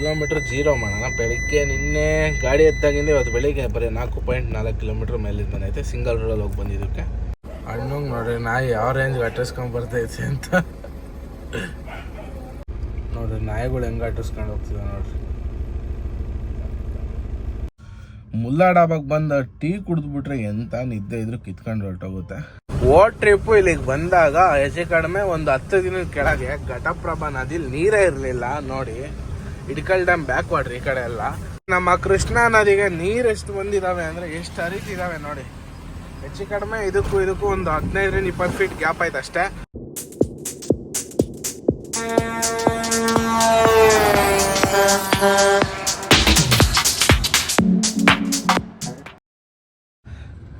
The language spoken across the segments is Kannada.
ಕಿಲೋಮೀಟರ್ ಜೀರೋ ಮಾಡೋಣ. ಬೆಳಿಗ್ಗೆ ನಿನ್ನೆ ಗಾಡಿ ಎತ್ತಾಗಿಂದ ಇವತ್ತು ಬೆಳಿಗ್ಗೆ ಬರೀ ನಾಲ್ಕು ಪಾಯಿಂಟ್ ನಾಲ್ಕು ಕಿಲೋಮೀಟರ್ ಮೇಲಿಂದ ಬಂದೈತೆ. ಸಿಂಗಲ್ ರೋಡಲ್ಲಿ ಹೋಗಿ ಬಂದಿದ್ದಕ್ಕೆ. ಅಣ್ಣಂಗೆ ನೋಡ್ರಿ, ನಾಯಿ ಯಾವ ರೇಂಜ್ಗೆ ಅಟ್ಟಿಸ್ಕೊಂಡು ಬರ್ತೈತೆ ಅಂತ. ನೋಡ್ರಿ, ನಾಯಿಗಳು ಹೆಂಗೆ ಅಟ್ಟಿಸ್ಕೊಂಡು ಹೋಗ್ತಿದೆ ನೋಡ್ರಿ. ಮುಲ್ಲಾ ಡಾಬಾಗ್ ಬಂದ ಟೀ ಕುಡಿದ್ಬಿಟ್ರೆ ಎಂತ ನಿದ್ದೆ ಇದ್ರು ಕಿತ್ಕೊಂಡು ಹೊರಟೋಗುತ್ತೆ. ಓ ಟ್ರಿಪ್ ಇಲ್ಲಿಗೆ ಬಂದಾಗ, ಹೆಚ್ಚು ಕಡಿಮೆ ಒಂದು ಹತ್ತು ದಿನದ ಕೆಳಗೆ ಘಟಪ್ರಭಾ ನದಿಲಿ ನೀರೇ ಇರಲಿಲ್ಲ. ನೋಡಿ ಇಡ್ಕಲ್ ಡ್ಯಾಮ್ ಬ್ಯಾಕ್ ವಾಟ್ರ್ ಈ ಕಡೆ ಎಲ್ಲ. ನಮ್ಮ ಕೃಷ್ಣಾ ನದಿಗೆ ನೀರು ಎಷ್ಟು ಬಂದಿದಾವೆ ಅಂದ್ರೆ ಎಷ್ಟು ಹರಿತಿದ್ದಾವೆ ನೋಡಿ. ಹೆಚ್ಚು ಕಡಿಮೆ ಇದಕ್ಕೂ ಇದಕ್ಕೂ ಒಂದು ಹದಿನೈದರಿಂದ ಇಪ್ಪತ್ತು ಫೀಟ್ ಗ್ಯಾಪ್ ಆಯ್ತು ಅಷ್ಟೇ.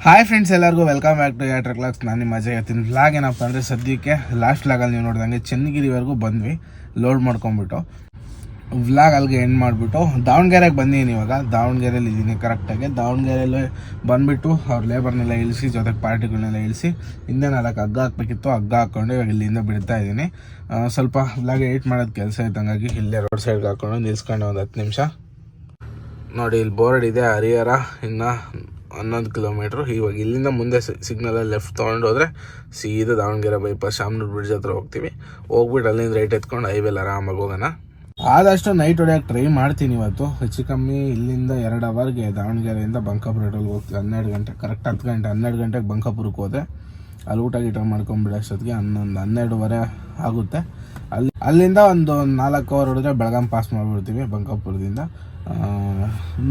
ಹಾಯ್ ಫ್ರೆಂಡ್ಸ್ ಎಲ್ಲರಿಗೂ ವೆಲ್ಕಮ್ ಬ್ಯಾಕ್ ಟು ಯಾಟ್ರ್ ಕ್ಲಾಕ್ಸ್ ನಾನು ನಿಮ್ಮ ಮಜಾ ಹೇಳ್ತೀನಿ. ವ್ಲಾಗ್ ಏನಪ್ಪ ಅಂದರೆ ಸದ್ಯಕ್ಕೆ ಲಾಸ್ಟ್ ವ್ಲಾಗಲ್ಲಿ ನೀವು ನೋಡಿದಂಗೆ ಚೆನ್ನಗಿರಿವರೆಗೂ ಬಂದ್ವಿ. ಲೋಡ್ ಮಾಡ್ಕೊಂಬಿಟ್ಟು ವ್ಲಾಗ್ ಅಲ್ಲಿಗೆ ಎಂಡ್ ಮಾಡಿಬಿಟ್ಟು, ದಾವಣಗೆರೆಗೆ ಬಂದಿದ್ದೀನಿ ಇವಾಗ. ದಾವಣಗೆರೆಯಲ್ಲಿ ಇದ್ದೀನಿ ಕರೆಕ್ಟಾಗಿ ದಾವಣಗೆರೆಯಲ್ಲಿ ಬಂದುಬಿಟ್ಟು ಅವ್ರ ಲೇಬರ್ನೆಲ್ಲ ಇಳಿಸಿ, ಜೊತೆಗೆ ಪಾರ್ಟಿಗಳನ್ನೆಲ್ಲ ಇಳಿಸಿ, ಹಿಂದೆ ನಾಲ್ಕು ಹಗ್ಗ ಹಾಕ್ಬೇಕಿತ್ತು. ಹಗ್ಗ ಹಾಕ್ಕೊಂಡು ಇವಾಗ ಇಲ್ಲಿಂದ ಬಿಡ್ತಾ ಇದ್ದೀನಿ ಸ್ವಲ್ಪ ವ್ಲಾಗ್ ಎಡಿಟ್ ಮಾಡೋದು ಕೆಲಸ ಇತ್ತು ಹಂಗಾಗಿ ಇಲ್ಲೇ ರೋಡ್ ಸೈಡ್ಗೆ ಹಾಕ್ಕೊಂಡು ನಿಲ್ಸ್ಕೊಂಡು ಒಂದು ಹತ್ತು ನಿಮಿಷ. ನೋಡಿ, ಇಲ್ಲಿ ಬೋರ್ಡ್ ಇದೆ ಹರಿಹರ, ಇನ್ನು ಹನ್ನೊಂದು ಕಿಲೋಮೀಟ್ರ್ ಇವಾಗ ಇಲ್ಲಿಂದ ಮುಂದೆ ಸಿಗ್ನಲಲ್ಲಿ ಲೆಫ್ಟ್ ತೊಗೊಂಡು ಹೋದ್ರೆ ಸೀದಾ ದಾವಣಗೆರೆ ಬೈಪಾಸ್ ಶಾಮನೂರು ಬ್ರಿಡ್ಜ್ ಹತ್ರ ಹೋಗ್ತೀವಿ. ಹೋಗ್ಬಿಟ್ಟು ಅಲ್ಲಿಂದ ರೈಟ್ ಎತ್ಕೊಂಡು ಹೈವೇಲಿ ಆರಾಮಾಗಿ ಹೋಗೋಣ. ಆದಷ್ಟು ನೈಟ್ ಹೊಡೆಯೋಕೆ ಟ್ರೈ ಮಾಡ್ತೀನಿ ಇವತ್ತು. ಹೆಚ್ಚು ಕಮ್ಮಿ ಇಲ್ಲಿಂದ ಎರಡು ಅವರ್ಗೆ ದಾವಣಗೆರೆಯಿಂದ ಬಂಕಾಪುರ ಹೋಗ್ತೀವಿ ಹನ್ನೆರಡು ಗಂಟೆ ಕರೆಕ್ಟ್ ಹತ್ತು ಗಂಟೆ, ಹನ್ನೆರಡು ಗಂಟೆಗೆ ಬಂಕಾಪುರಕ್ಕೆ ಹೋದೆ. ಅಲ್ಲಿ ಊಟ ಗೀಟ ಮಾಡ್ಕೊಂಡ್ಬಿಡೋಷ್ಟೊತ್ತಿಗೆ ಹನ್ನೊಂದು, ಹನ್ನೆರಡುವರೆ ಆಗುತ್ತೆ. ಅಲ್ಲಿ, ಅಲ್ಲಿಂದ ಒಂದು ನಾಲ್ಕು ಅವರ್ ಹೊಡೆದ್ರೆ ಬೆಳಗಾಂ ಪಾಸ್ ಮಾಡಿಬಿಡ್ತೀವಿ ಬಂಕಾಪುರದಿಂದ.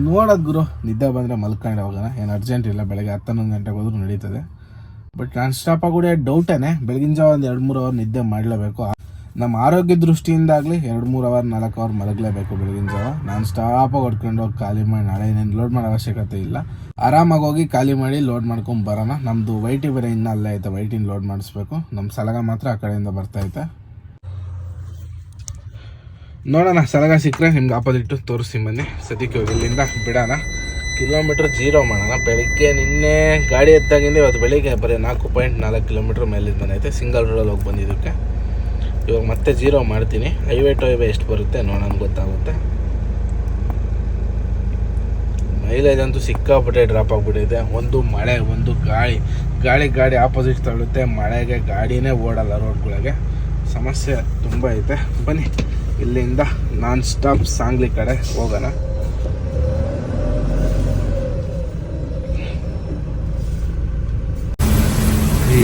ನೋಡೋದು ಗುರು, ನಿದ್ದೆ ಬಂದರೆ ಮಲ್ಕೊಂಡು ಹೋಗೋಣ ಏನು ಅರ್ಜೆಂಟ್ ಇಲ್ಲ, ಬೆಳಗ್ಗೆ ಹತ್ತನ್ನೊಂದು ಗಂಟೆಗೆ ಹೋದ್ರೂ ನಡೀತದೆ. ಬಟ್ ನಾನು ಸ್ಟಾಪ್ ಕೂಡ ಡೌಟೇನೆ ಬೆಳಗಿನ ಜಾವ ಒಂದು ಎರಡು ಮೂರು ಅವರ್ ನಿದ್ದೆ ಮಾಡಲೇಬೇಕು. ನಮ್ಮ ಆರೋಗ್ಯ ದೃಷ್ಟಿಯಿಂದಾಗಲಿ ಎರಡು, ಮೂರು ಅವರ್ ನಾಲ್ಕು ಅವರ್ ಮಲಗಲೇಬೇಕು ಬೆಳಗಿನ ಜಾವ. ನಾನು ಸ್ಟಾಪಾಗಿ ಹೊಡ್ಕೊಂಡು ಹೋಗಿ ಖಾಲಿ ಮಾಡಿ, ನಾಳೆ ಏನೇನು ಲೋಡ್ ಮಾಡೋ ಅವಶ್ಯಕತೆ ಇಲ್ಲ. ಆರಾಮಾಗಿ ಹೋಗಿ ಖಾಲಿ ಮಾಡಿ ಲೋಡ್ ಮಾಡ್ಕೊಂಡು ಬರೋಣ. ನಮ್ಮದು ವೈಟಿ ಬೇರೆ ಇನ್ನೂ ಅಲ್ಲೇ ಐತೆ ವೈಟಿನ ಲೋಡ್ ಮಾಡಿಸ್ಬೇಕು. ನಮ್ಮ ಸಲಗ ಮಾತ್ರ ಆ ಕಡೆಯಿಂದ ಬರ್ತೈತೆ ನೋಡೋಣ, ಸಲಗ ಸಿಕ್ಕರೆ ನಿಮ್ಗೆ ಆಪೋಸಿಟ್ ತೋರಿಸ್ತೀನಿ ಬನ್ನಿ. ಸದ್ಯಕ್ಕೆ ಹೋಗಿ ಇಲ್ಲಿಂದ ಬಿಡೋಣ. ಕಿಲೋಮೀಟರ್ ಜೀರೋ ಮಾಡೋಣ. ಬೆಳಿಗ್ಗೆ ನಿನ್ನೆ ಗಾಡಿ ಎತ್ತಾಗಿಂದ ಇವತ್ತು ಬೆಳಿಗ್ಗೆ ಬರೀ ನಾಲ್ಕು ಪಾಯಿಂಟ್ ನಾಲ್ಕು ಕಿಲೋಮೀಟ್ರ್ ಮೇಲಿಂದ ಬಂದೈತೆ. ಸಿಂಗಲ್ ರೋಡಲ್ಲಿ ಹೋಗಿ ಬಂದಿದ್ದಕ್ಕೆ. ಇವಾಗ ಮತ್ತೆ ಜೀರೋ ಮಾಡ್ತೀನಿ. ಹೈವೇ ಟು ಹೈವೇ ಎಷ್ಟು ಬರುತ್ತೆ ನೋಡೋಣ ಗೊತ್ತಾಗುತ್ತೆ. ಮೈಲೇಜ್ ಅಂತೂ ಸಿಕ್ಕಾಪಟ್ಟೆ ಡ್ರಾಪ್ ಆಗಿಬಿಟ್ಟಿದೆ. ಒಂದು ಮಳೆ, ಒಂದು ಗಾಳಿ. ಗಾಳಿ ಗಾಡಿ ಆಪೋಸಿಟ್ ತಳ್ಳುತ್ತೆ. ಮಳೆಗೆ, ಗಾಡಿನೇ ಓಡಲ್ಲ ರೋಡ್ಗಳಿಗೆ ಸಮಸ್ಯೆ ತುಂಬ ಐತೆ. ಬನ್ನಿ, ಇಲ್ಲಿಂದ ನಾನ್ ಸ್ಟಾಪ್ ಸಾಂಗ್ಲಿ ಕಡೆ ಹೋಗೋಣ.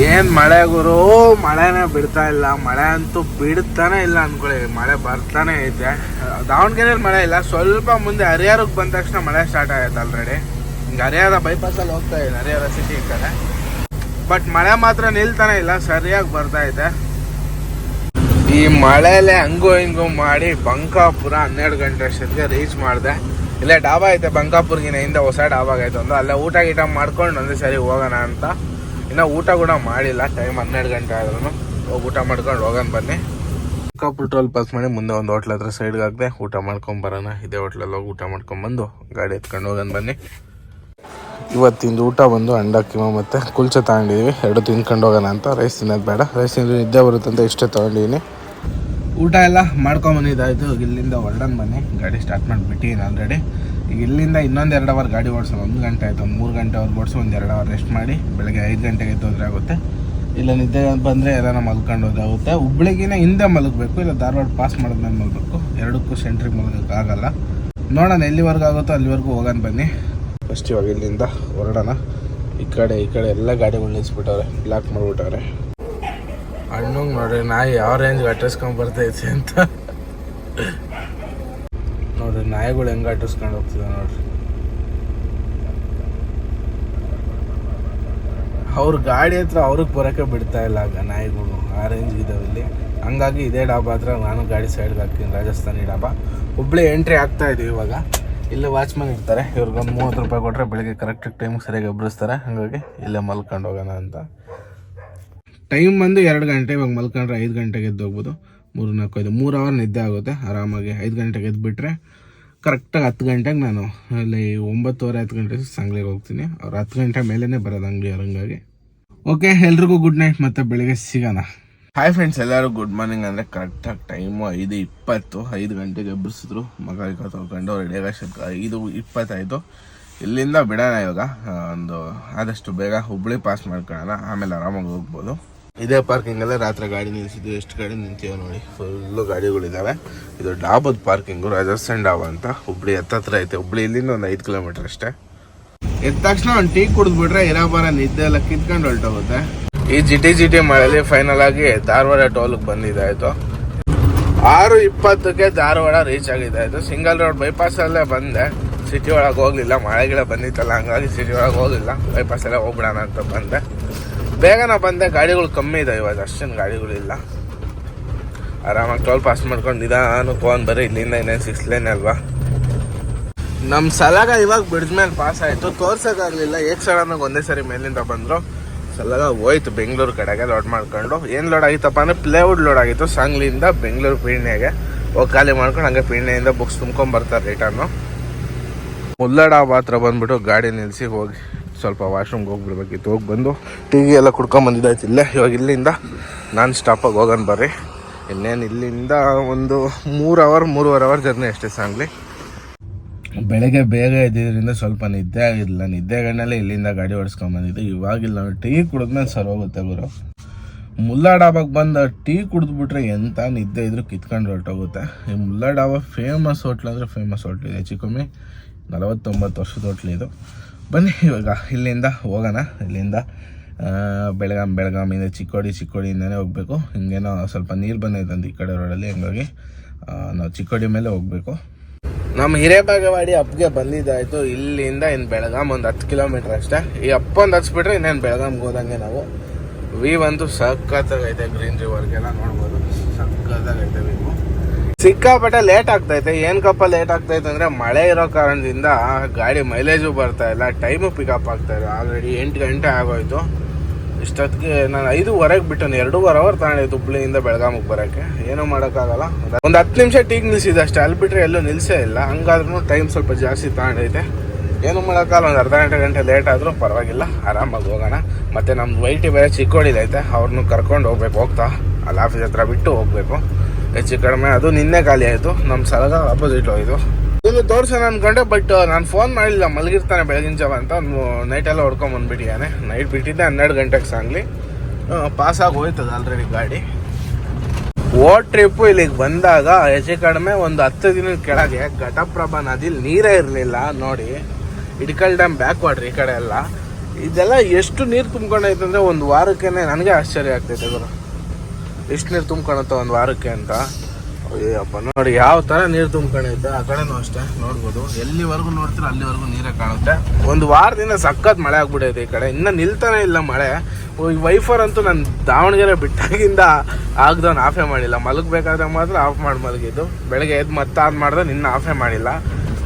ಏನ್ ಮಳೆ ಗುರು? ಮಳೆನೇ ಬಿಡ್ತಾ ಇಲ್ಲ. ಮಳೆ ಅಂತೂ ಬಿಡ್ತಾನೆ ಇಲ್ಲ ಅನ್ಕೊಳ್ಳಿ. ಮಳೆ ಬರ್ತಾನೆ ಐತೆ. ದಾವಣಗೆರೆಯಲ್ಲಿ ಮಳೆ ಇಲ್ಲ. ಸ್ವಲ್ಪ ಮುಂದೆ ಹರಿಹರಕ್ಕೆ ಬಂದ ತಕ್ಷಣ ಮಳೆ ಸ್ಟಾರ್ಟ್ ಆಗೈತೆ ಆಲ್ರೆಡಿ ಹಿಂಗೆ ಹರಿಹರ ಬೈಪಾಸಲ್ಲಿ ಹೋಗ್ತಾ ಇದೆ ಹರಿಹರ ಸಿಟಿ ಕಡೆ. ಬಟ್ ಮಳೆ ಮಾತ್ರ ನಿಲ್ತಾನೆ ಇಲ್ಲ. ಸರಿಯಾಗಿ ಬರ್ತಾ ಇದೆ. ಈ ಮಳೆಯಲ್ಲೇ ಹಂಗು ಹಿಂಗು ಮಾಡಿ ಬಂಕಾಪುರ ಹನ್ನೆರಡು ಗಂಟೆ ಅಷ್ಟೊತ್ತಿಗೆ ರೀಚ್ ಮಾಡಿದೆ. ಇಲ್ಲೇ ಡಾಬಾ ಐತೆ ಬಂಕಾಪುರ್ಗಿನ. ಹಿಂದೆ ಹೊಸ ಡಾಬಾಗೈತೆ ಒಂದು. ಅಲ್ಲೇ ಊಟ ಗೀಟ ಮಾಡ್ಕೊಂಡು ಒಂದೇ ಸರಿ ಹೋಗೋಣ ಅಂತ. ಇನ್ನು ಊಟ ಕೂಡ ಮಾಡಿಲ್ಲ ಟೈಮ್ ಹನ್ನೆರಡು ಗಂಟೆ ಆದ್ರೂ ಹೋಗಿ ಊಟ ಮಾಡ್ಕೊಂಡು ಹೋಗೋಣ ಬನ್ನಿ. ಬಂಕಾಪುರ ಟೋಲ್ ಪಾಸ್ ಮಾಡಿ ಮುಂದೆ ಒಂದು ಹೋಟ್ಲ್ ಹತ್ರ ಸೈಡ್ಗೆ ಹಾಕಿದೆ, ಊಟ ಮಾಡ್ಕೊಂಡ್ ಬರೋಣ. ಇದೇ ಹೋಟ್ಲಲ್ಲಿ ಹೋಗಿ ಊಟ ಮಾಡ್ಕೊಂಬಂದು ಗಾಡಿ ಎತ್ಕೊಂಡು ಹೋಗೋಣ ಬನ್ನಿ. ಇವತ್ತಿಂದು ಊಟ ಬಂದು ಅಂಡ ಕಿಮಾ ಮತ್ತು ಕುಲ್ಚ ತಗೊಂಡಿದ್ದೀವಿ ಎರಡು ತಿನ್ಕೊಂಡು ಹೋಗೋಣ ಅಂತ. ರೈಸ್ ತಿನ್ನೋದು ಬೇಡ. ರೈಸ್ ತಿಂದ್ರೆ ನಿದ್ದೆ ಬರುತ್ತೆ ಅಂತ ಇಷ್ಟೇ ತೊಗೊಂಡಿದ್ದೀನಿ ಊಟ ಎಲ್ಲ ಮಾಡ್ಕೊಂಬಂದಿದ್ದಾಯಿತು ಇಲ್ಲಿಂದ ಹೊರಡೋಣ ಬನ್ನಿ. ಗಾಡಿ ಸ್ಟಾರ್ಟ್ ಮಾಡಿಬಿಟ್ಟಿದ್ದೀನಿ ಆಲ್ರೆಡಿ ಈಗ ಇಲ್ಲಿಂದ ಇನ್ನೊಂದು ಎರಡು ಅವರ್ ಗಾಡಿ ಓಡಿಸೋಣ. ಒಂದು ಗಂಟೆ ಆಯಿತು, ಮೂರು ಗಂಟೆ ಅವ್ರು ಓಡಿಸಿ, ಒಂದು ಎರಡು ಅವರ್ ರೆಸ್ಟ್ ಮಾಡಿ ಬೆಳಗ್ಗೆ ಐದು ಗಂಟೆಗೆ ಎದ್ದೋದ್ರೆ ಆಗುತ್ತೆ. ಇಲ್ಲ ನಿದ್ದೆ ಬಂದರೆ ಎಲ್ಲ ಮಲ್ಕೊಂಡು ಆಗುತ್ತೆ. ಹುಬ್ಳಿಗಿನ ಹಿಂದೆ ಮಲಗಬೇಕು, ಇಲ್ಲ ಧಾರವಾಡ ಪಾಸ್ ಮಾಡಿದ್ಮೇಲೆ ಮಲಗಬೇಕು. ಎರಡಕ್ಕೂ ಸೆಂಟ್ರಿಗೆ ಮಲಗೋಕ್ಕಾಗಲ್ಲ ನೋಡೋಣ ಎಲ್ಲಿವರೆಗೂ ಆಗುತ್ತೋ ಅಲ್ಲಿವರೆಗೂ ಹೋಗೋಣ ಬನ್ನಿ. ಫಸ್ಟ್ ಇವಾಗ ಇಲ್ಲಿಂದ ಹೊರಡೋಣ. ಈ ಕಡೆ ಈ ಕಡೆ ಎಲ್ಲ ಗಾಡಿಗಳು ನಿಲ್ಲಿಸ್ಬಿಟ್ಟವ್ರೆ ಬ್ಲಾಕ್ ಮಾಡಿಬಿಟ್ಟವ್ರೆ. ಹಣ್ಣು ನೋಡ್ರಿ, ನಾಯಿ ಯಾವ ರೇಂಜ್ಗೆ ಅಟ್ರೆಸ್ಕೊಂಡು ಬರ್ತೈತೆ ಅಂತ. ನಾಯಿಗಳು ಹೆಂಗೆ ಅಟ್ಟಿಸ್ಕೊಂಡು ಹೋಗ್ತಿದೆ ನೋಡ್ರಿ. ಅವ್ರ ಗಾಡಿ ಹತ್ರ ಅವ್ರಿಗೆ ಬರೋಕ್ಕೆ ಬಿಡ್ತಾ ಇಲ್ಲ ಆಗ ನಾಯಿಗಳು, ಆ ರೇಂಜ್ ಇದಾವೆ ಇಲ್ಲಿ. ಹಂಗಾಗಿ ಇದೇ ಡಾಬಾ ಹತ್ರ ನಾನು ಗಾಡಿ ಸೈಡ್ಗೆ ಹಾಕ್ತೀನಿ, ರಾಜಸ್ಥಾನಿ ಡಾಬಾ. ಹುಬ್ಳಿ ಎಂಟ್ರಿ ಆಗ್ತಾ ಇದೀವಿ ಇವಾಗ. ಇಲ್ಲಿ ವಾಚ್ಮನ್ ಇರ್ತಾರೆ ಇವ್ರಿಗೊಂದು ಮೂವತ್ತು ರೂಪಾಯಿ ಕೊಟ್ಟರೆ ಬೆಳಿಗ್ಗೆ ಕರೆಕ್ಟ್ ಟೈಮ್ಗೆ ಸರಿಯಾಗಿ ಎಬ್ಬರಿಸ್ತಾರೆ ಹಾಗಾಗಿ ಇಲ್ಲೇ ಮಲ್ಕೊಂಡು ಹೋಗೋಣ ಅಂತ. ಟೈಮ್ ಬಂದು ಎರಡು ಗಂಟೆ, ಇವಾಗ ಮಲ್ಕೊಂಡ್ರೆ ಐದು ಗಂಟೆಗೆ ಎದ್ದು ಹೋಗ್ಬೋದು. ಮೂರು ನಾಲ್ಕು ಐದು, ಮೂರು ಅವರ್ ನಿದ್ದೆ ಆಗುತ್ತೆ, ಆರಾಮಾಗಿ ಐದು ಗಂಟೆಗೆ ಎದ್ದುಬಿಟ್ರೆ ಕರೆಕ್ಟಾಗಿ ಹತ್ತು ಗಂಟೆಗೆ ನಾನು ಅಲ್ಲಿ ಒಂಬತ್ತುವರೆ, ಹತ್ತು ಗಂಟೆ ಸಂಗ್ಲಿಗೆ ಹೋಗ್ತೀನಿ. ಅವ್ರು ಹತ್ತು ಗಂಟೆ ಮೇಲೇ ಬರೋದು ಅಂಗಡಿ ಹಂಗಾಗಿ. ಓಕೆ ಎಲ್ರಿಗೂ ಗುಡ್ ನೈಟ್ ಮತ್ತೆ ಬೆಳಿಗ್ಗೆ ಸಿಗೋಣ. ಹಾಯ್ ಫ್ರೆಂಡ್ಸ್ ಎಲ್ಲರೂ ಗುಡ್ ಮಾರ್ನಿಂಗ್ ಅಂದರೆ ಕರೆಕ್ಟಾಗಿ ಟೈಮು ಐದು ಇಪ್ಪತ್ತು, ಐದು ಗಂಟೆಗೆ ಎಬ್ಬರಿಸಿದ್ರು ಮಗ ತೊಗೊಂಡು ತೊಳ್ಕೊಂಡು ರೆಡಿ ಆಗೋಷ್ಟಕ್ಕೆ ಐದು ಇಪ್ಪತ್ತಾಯಿತು ಇಲ್ಲಿಂದ ಬಿಡೋಣ ಇವಾಗ ಒಂದು ಆದಷ್ಟು ಬೇಗ ಹುಬ್ಬಳ್ಳಿ ಪಾಸ್ ಮಾಡ್ಕೊಳ್ಳೋಣ, ಆಮೇಲೆ ಆರಾಮಾಗಿ ಹೋಗ್ಬೋದು. ಇದೇ ಪಾರ್ಕಿಂಗಲ್ಲೇ ರಾತ್ರಿ ಗಾಡಿ ನಿಲ್ಸಿದ್ವಿ. ಎಷ್ಟು ಗಾಡಿ ನಿಂತೀವಿ ನೋಡಿ. ಫುಲ್ಲು ಗಾಡಿಗಳಿದ್ದಾವೆ ಇದು ಡಾಬದ್ ಪಾರ್ಕಿಂಗು ರಾಜಸ್ಥಾನ್ ಡಾಬಾ ಅಂತ. ಹುಬ್ಳಿ ಹತ್ತತ್ರ ಐತೆ. ಹುಬ್ಳಿ ಇಲ್ಲಿಂದ ಒಂದು ಐದು ಕಿಲೋಮೀಟರ್ ಅಷ್ಟೇ. ಎದ್ದ ತಕ್ಷಣ ಒಂದು ಟೀ ಕುಡಿದ್ಬಿಟ್ರೆ ಇರಾಬಾರ ನಿದ್ದೆ ಎಲ್ಲ ಕಿತ್ಕೊಂಡು ಹೊರಟೋಗುತ್ತೆ. ಈ ಜಿಟಿ ಜಿಟಿ ಮಳೆಯಲ್ಲಿ ಫೈನಲ್ ಆಗಿ ಧಾರವಾಡ ಟೋಲ್ಗೆ ಬಂದಿದ್ದಾಯ್ತು ಆರು ಇಪ್ಪತ್ತಕ್ಕೆ ಧಾರವಾಡ ರೀಚ್ ಆಗಿದ್ದಾಯ್ತು ಸಿಂಗಲ್ ರೋಡ್ ಬೈಪಾಸ್ ಅಲ್ಲೇ ಬಂದೆ. ಸಿಟಿ ಒಳಗೆ ಹೋಗಲಿಲ್ಲ. ಮಳೆ ಗಿಡ ಬಂದಿತ್ತಲ್ಲ. ಹಂಗಾಗಿ ಸಿಟಿ ಒಳಗೆ ಹೋಗಿಲ್ಲ. ಬೈಪಾಸ್ ಅಲ್ಲೇ ಹೋಗ್ಬಿಡೋಣ ಅಂತ ಬಂದೆ. ಬೇಗನ ಬಂದೆ, ಗಾಡಿಗಳು ಕಮ್ಮಿ ಇದೆ, ಇವಾಗ ಅಷ್ಟೇನು ಗಾಡಿಗಳಿಲ್ಲ ಆರಾಮಾಗಿ ಟೋಲ್ ಪಾಸ್ ಮಾಡ್ಕೊಂಡು ನಿಧಾನಕ್ಕೆ ಹೋಗಿ ಬರೀ ಇಲ್ಲಿಂದ ಇನ್ನೇನು ಸಿಕ್ಸ್ ಲೇನ್ ಅಲ್ವಾ? ನಮ್ಮ ಸಲಾಗ ಇವಾಗ ಬಿಡ್ದ್ಮೇಲೆ ಪಾಸ್ ಆಯಿತು ತೋರ್ಸೋಕ್ಕಾಗಲಿಲ್ಲ ಏಕ್ ಸಡನ್ನಾಗಿ ಒಂದೇ ಸರಿ ಮೇಲಿಂದ ಬಂದರು. ಸಲಾಗ ಹೋಯ್ತು ಬೆಂಗಳೂರು ಕಡೆಗೆ ಲೋಡ್ ಮಾಡ್ಕೊಂಡು. ಏನು ಲೋಡ್ ಆಗಿತ್ತಪ್ಪ ಅಂದರೆ ಪ್ಲೇವುಡ್ ಲೋಡ್ ಆಗಿತ್ತು, ಸಾಂಗ್ಲಿಯಿಂದ ಬೆಂಗಳೂರು ಪೀಣ್ಯಗೆ. ಹೋಗಿ ಖಾಲಿ ಮಾಡ್ಕೊಂಡು ಹಂಗೆ ಪೀಣ್ಯದಿಂದ ಬುಕ್ಸ್ ತುಂಬ್ಕೊಂಡು ಬರ್ತಾರೆ ರಿಟರ್ನು ಮುಲ್ಲಡಾಬ್ ಹತ್ರ ಬಂದ್ಬಿಟ್ಟು ಗಾಡಿ ನಿಲ್ಲಿಸಿ ಹೋಗಿ. ಸ್ವಲ್ಪ ವಾಶ್ರೂಮ್ಗೆ ಹೋಗ್ಬಿಡ್ಬೇಕಿತ್ತು. ಹೋಗಿ ಬಂದು ಟೀ ಎಲ್ಲ ಕುಡ್ಕೊಂಬಂದಿದ್ದಾಯ್ತು ಇಲ್ಲೇ. ಇವಾಗ ಇಲ್ಲಿಂದ ನಾನ್ ಸ್ಟಾಪಾಗಿ ಹೋಗೋಣ ಬರ್ರಿ. ಇನ್ನೇನು ಇಲ್ಲಿಂದ ಒಂದು ಮೂರು ಅವರ್ ಮೂರುವರೆ ಅವರ್ ಜರ್ನಿ ಅಷ್ಟೇ ಸಾಂಗ್ಲಿ. ಬೆಳಗ್ಗೆ ಬೇಗ ಇದ್ದಿದ್ದರಿಂದ ಸ್ವಲ್ಪ ನಿದ್ದೆ ಆಗಿರಲಿಲ್ಲ. ನಿದ್ದೆ ಇಲ್ಲಿಂದ ಗಾಡಿ ಓಡಿಸ್ಕೊಂಬಂದಿದ್ದೆ ಇವಾಗಿಲ್ಲ ಟೀ ಕುಡಿದ್ಮೇಲೆ ಸರ್ ಹೋಗುತ್ತೆ ಗುರು. ಮುಲ್ಲಾ ಡಾಬಾಗೆ ಬಂದು ಟೀ ಕುಡಿದ್ಬಿಟ್ರೆ ಎಂಥ ನಿದ್ದೆ ಇದ್ರೂ ಕಿತ್ಕೊಂಡು ಹೊರಟೋಗುತ್ತೆ. ಈ ಮುಲ್ಲಾ ಡಾಬಾ ಫೇಮಸ್ ಹೋಟ್ಲ್ ಅಂದರೆ ಫೇಮಸ್ ಹೋಟ್ಲ್ ಇದೆ ಹೆಚ್ಚು ಕಮ್ಮಿ ನಲವತ್ತೊಂಬತ್ತು ವರ್ಷದ ಹೋಟ್ಲಿದು ಬನ್ನಿ, ಇವಾಗ ಇಲ್ಲಿಂದ ಹೋಗೋಣ. ಇಲ್ಲಿಂದ ಬೆಳಗಾಮ್ ಬೆಳಗಾಂ ಬೆಳಗಾಮಿಂದ ಚಿಕ್ಕೋಡಿ, ಚಿಕ್ಕೋಡಿಯಿಂದನೇ ಹೋಗಬೇಕು. ಹಿಂಗೇನೋ ಸ್ವಲ್ಪ ನೀರು ಬಂದೈತಂತ ಈ ಕಡೆ ರೋಡಲ್ಲಿ, ಹಂಗಾಗಿ ನಾವು ಚಿಕ್ಕೋಡಿ ಮೇಲೆ ಹೋಗಬೇಕು. ನಮ್ಮ ಹಿರೇಬಾಗವಾಡಿ ಅಪ್ಗೆ ಬಂದಿದ್ದಾಯಿತು. ಇಲ್ಲಿಂದ ಇನ್ನು ಬೆಳಗಾಂ ಒಂದು ಹತ್ತು ಕಿಲೋಮೀಟ್ರ್ ಅಷ್ಟೇ. ಈ ಅಪ್ಪ ಒಂದು ಹಚ್ಬಿಟ್ರೆ ಇನ್ನೇನು ಬೆಳಗಾಮ್ಗೆ ಹೋದಂಗೆ ನಾವು. ವಿ ಒಂದು ಸಖತ್ತಾಗೈತೆ, ಗ್ರೀನ್ ರಿವರ್ಗೆಲ್ಲ ನೋಡ್ಬೋದು. ಸಖತ್ತಾಗೈತೆ ವೀವು ಸಿಕ್ಕಾಪಟ್ಟೆ ಲೇಟ್ ಆಗ್ತೈತೆ ಏನಕ್ಕಪ್ಪ ಲೇಟ್ ಆಗ್ತೈತೆ ಅಂದ್ರೆ ಮಳೆ ಇರೋ ಕಾರಣದಿಂದ ಗಾಡಿ ಮೈಲೇಜು ಬರ್ತಾ ಇಲ್ಲ. ಟೈಮು ಪಿಕಪ್ ಆಗ್ತಾ ಇಲ್ಲ ಆಲ್ರೆಡಿ ಎಂಟು ಗಂಟೆ ಆಗೋಯ್ತು. ಇಷ್ಟೊತ್ತಿಗೆ ನಾನು ಐದೂವರೆಗೆ ಬಿಟ್ಟು ಎರಡೂವರೆ ಅವರ್ ತಗೊಂಡಿದ್ದು ಹುಬ್ಳಿಯಿಂದ ಬೆಳಗಾಮಿಗೆ ಬರೋಕ್ಕೆ. ಏನೂ ಮಾಡೋಕ್ಕಾಗಲ್ಲ. ಒಂದು ಹತ್ತು ನಿಮಿಷ ಟೀಕ್ ನಿಲ್ಸಿದೆ ಅಷ್ಟೇ. ಅಲ್ಲಿ ಬಿಟ್ಟರೆ ಎಲ್ಲೂ ನಿಲ್ಸೇ ಇಲ್ಲ. ಹಂಗಾದ್ರೂ ಟೈಮ್ ಸ್ವಲ್ಪ ಜಾಸ್ತಿ ತಗೊಂಡೈತೆ. ಏನು ಮಾಡೋಕ್ಕಾಗಲ್ಲ. ಒಂದು ಅರ್ಧ ಗಂಟೆ ಗಂಟೆ ಲೇಟ್ ಆದರೂ ಪರವಾಗಿಲ್ಲ. ಆರಾಮಾಗಿ ಹೋಗೋಣ. ಮತ್ತು ನಮ್ಮ ವೈಟಿ ಬೇರೆ ಚಿಕ್ಕೋಡಿದೈತೆ ಅವ್ರನ್ನೂ ಕರ್ಕೊಂಡು ಹೋಗ್ಬೇಕು. ಹೋಗ್ತಾ. ಅಲ್ಲಿ, ಆಫೀಸ್ ಹತ್ರ ಬಿಟ್ಟು ಹೋಗಬೇಕು. ಹೆಚ್ಚು ಕಡಿಮೆ. ಅದು ನಿನ್ನೆ ಖಾಲಿ ಆಯಿತು. ನಮ್ಮ ಸಲಗ ಅಪೋಸಿಟ್ ಹೋಯಿತು. ಇನ್ನು ತೋರಿಸೋಣ ಅನ್ಕೊಂಡೆ ಬಟ್ ನಾನು ಫೋನ್ ಮಾಡಿಲ್ಲ. ಮಲಗಿರ್ತಾನೆ ಬೆಳಗಿನ ಜಾವ ಅಂತ. ಒಂದು ನೈಟ್ ಎಲ್ಲ ಹೊಡ್ಕೊಂಡ್ ಬಂದ್ಬಿಟ್ಟಿದ್ದಾನೆ. ನೈಟ್ ಬಿಟ್ಟಿದ್ದೆ, ಹನ್ನೆರಡು ಗಂಟೆಗೆ ಸಾಂಗ್ಲಿ. ಪಾಸ್ ಆಗಿ ಹೋಯ್ತದ ಆಲ್ರೆಡಿ ಗಾಡಿ. ಓಟ್ ಟ್ರಿಪ್ಪು ಇಲ್ಲಿಗೆ ಬಂದಾಗ ಹೆಚ್ಚು ಕಡಿಮೆ ಒಂದು ಹತ್ತು ದಿನದ ಕೆಳಗೆ ಘಟಪ್ರಭಾ ನದಿಲಿ ನೀರೇ ಇರಲಿಲ್ಲ. ನೋಡಿ ಇಡ್ಕಲ್ ಡ್ಯಾಮ್ ಬ್ಯಾಕ್ ವಾಟ್ರ್ ಈ ಕಡೆ ಎಲ್ಲ. ಇದೆಲ್ಲ ಎಷ್ಟು ನೀರು ತುಂಬ್ಕೊಂಡೈತೆ ಅಂದರೆ ಒಂದು ವಾರಕ್ಕೆ ನನಗೆ ಆಶ್ಚರ್ಯ ಆಗ್ತೈತೆ ಗುರು. ಎಷ್ಟು ನೀರು ತುಂಬ್ಕೊಳತ್ತ ಒಂದು ವಾರಕ್ಕೆ ಅಂತ. ಅಯ್ಯಪ್ಪ ನೋಡಿ ಯಾವ ಥರ ನೀರು ತುಂಬ್ಕೊಂಡೈತೆ ಆ ಕಡೆನೂ ಅಷ್ಟೇ, ನೋಡ್ಬೋದು. ಎಲ್ಲಿವರೆಗೂ ನೋಡ್ತೀರ ಅಲ್ಲಿವರೆಗೂ ನೀರೇ ಕಾಣುತ್ತೆ. ಒಂದು ವಾರದಿಂದ ಸಖತ್ ಮಳೆ ಆಗ್ಬಿಟ್ಟೈತೆ ಈ ಕಡೆ. ಇನ್ನು ನಿಲ್ತಾನೆ ಇಲ್ಲ ಮಳೆ. ಈ ವೈಫರ್ ಅಂತೂ ನಾನು ದಾವಣಗೆರೆ ಬಿಟ್ಟಾಗಿಂದ ಆಗ್ದವನು ಆಫೇ ಮಾಡಿಲ್ಲ. ಮಲಗಬೇಕಾದ್ರೆ ಮಾತ್ರ ಆಫ್ ಮಾಡಿ ಮಲಗಿದ್ದು. ಬೆಳಗ್ಗೆ ಎದ್ದು ಮತ್ತೆ ಆನ್ ಮಾಡಿದ್ರೆ ನಿನ್ನ ಆಫೇ ಮಾಡಿಲ್ಲ.